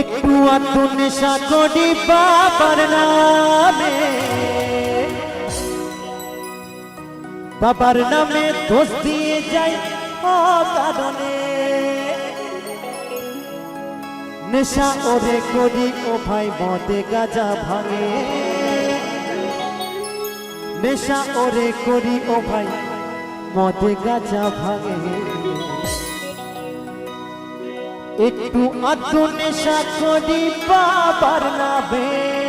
একটু আত্ম নেশা করি বাবার নামে। বাবার নামে দোষ দিয়ে যাই নেশা ওরে করি, ও ভাই মদে গাজা ভাঙে। নেশা ওরে করি, ও ভাই মদে গাজা ভাঙে। একটু আত্মনেশা করি বাবার নামে।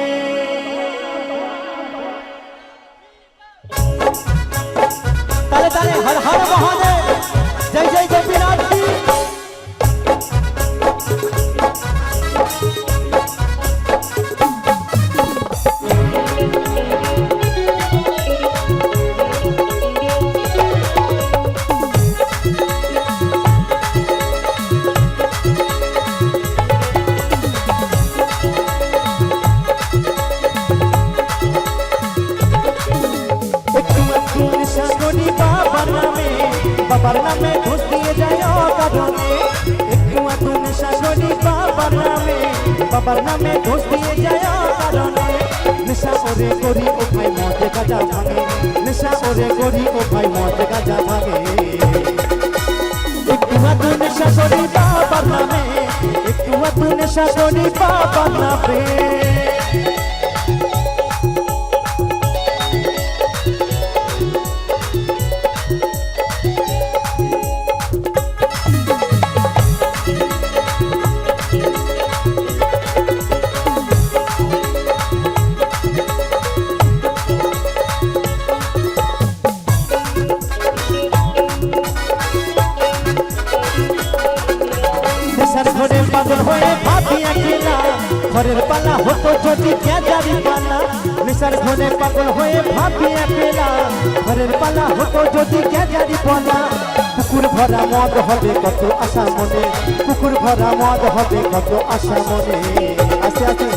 गोरी बाबर में बाबर में घुस दिए जायो कदम में। तू नशा गोरी बाबर में बाबर में घुस दिए जायो कदम नशा ओरे गोरी ओ भाई मौत का जा भागे, नशा ओरे गोरी ओ भाई मौत का जा भागे। तू नशा गोरी बाबर में तू नशा गोरी बाबर में। পাগল হয়ে ঘরের পালা হতো যদি পালা। ঘরে পাগল হয়ে ঘরের পালা হতো যদি পালা। ভরা মদ হবে কত আশা মনে। পুকুর ভরা মদ হবে কত আশা মনে। আছে আছে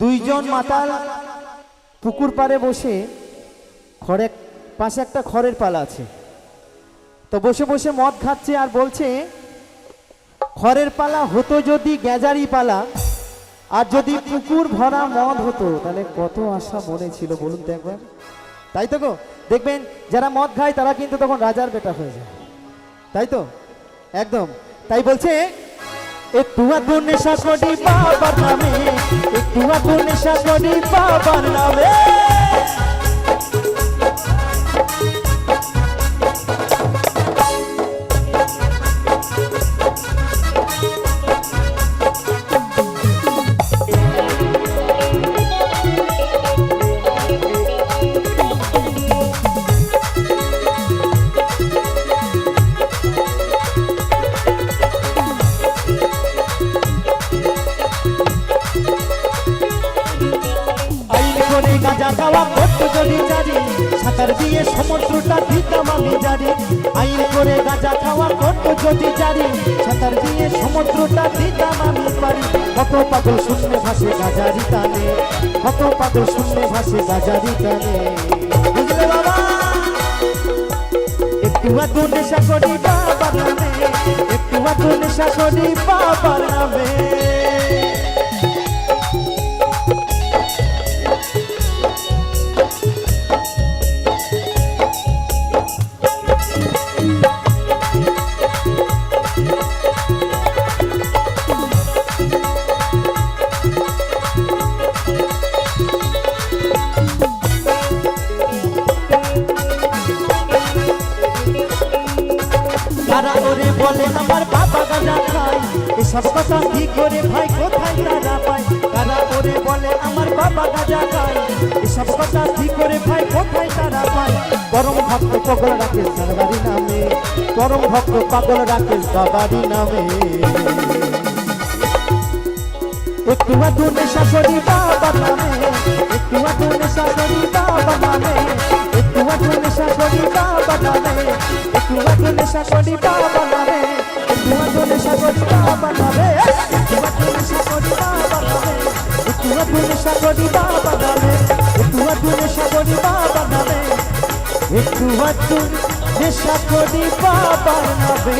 দুইজন মাতাল পুকুর পাড়ে বসে খড়ে, পাশে একটা খড়ের পালা আছে। তো বসে বসে মদ খাচ্ছে আর বলছে খড়ের পালা হতো যদি গ্যাজারি পালা, আর যদি পুকুর ভরা মদ হতো, তাহলে কত আশা মনে ছিল, বলুন তো একবার। তাই তো গো? দেখবেন, যারা মদ খায়, তারা কিন্তু তখন রাজার বেটা হয়ে যায়। তাই তো? একদম। তাই বলছে নেশা করি বাবার নামে, একটু নেশা করি বাবার নামে। গাঁজা খাওয়া করতে যদি জারি সাঁতার দিয়ে সমুদ্রটা দিতাম আমি জারি আইন করে গাঁজা খাওয়া করতে যদি জারি সাঁতার দিয়ে সমুদ্রটা দিতাম আমি পারি। কত পাগল শূন্য ভাসে গাজারি টানে, কত পাগল শূন্য ভাসে গাজারি টানে। বুঝলে বাবা? একটু একটু নেশা করি বাবার নামে, একটু একটু নেশা করি বাবার নামে। বলে আমার বাবা গাজা খায়। এসব কথা কি করে ভাই, কোথায় তারা পায়? তারা ওরে বলে আমার বাবা গাজা খায়। এসব কথা কি করে ভাই, কোথায় তারা পায়? পরম ভক্ত পাগল রাকেশ বাবারি নামে। পরম ভক্ত পাগল রাকেশ বাবারি নামে। একটু একটু নেশা করি বাবার নামে। একটু একটু নেশা করি বাবার নামে। একটু একটু নেশা করি বাবার নামে। একটু একটু নেশা করি বাবার নামে। সাগরি বাবা নামে একটু আতুর সাগরি বাবা নামে একটু আতুর সাগরি বাবা নামে।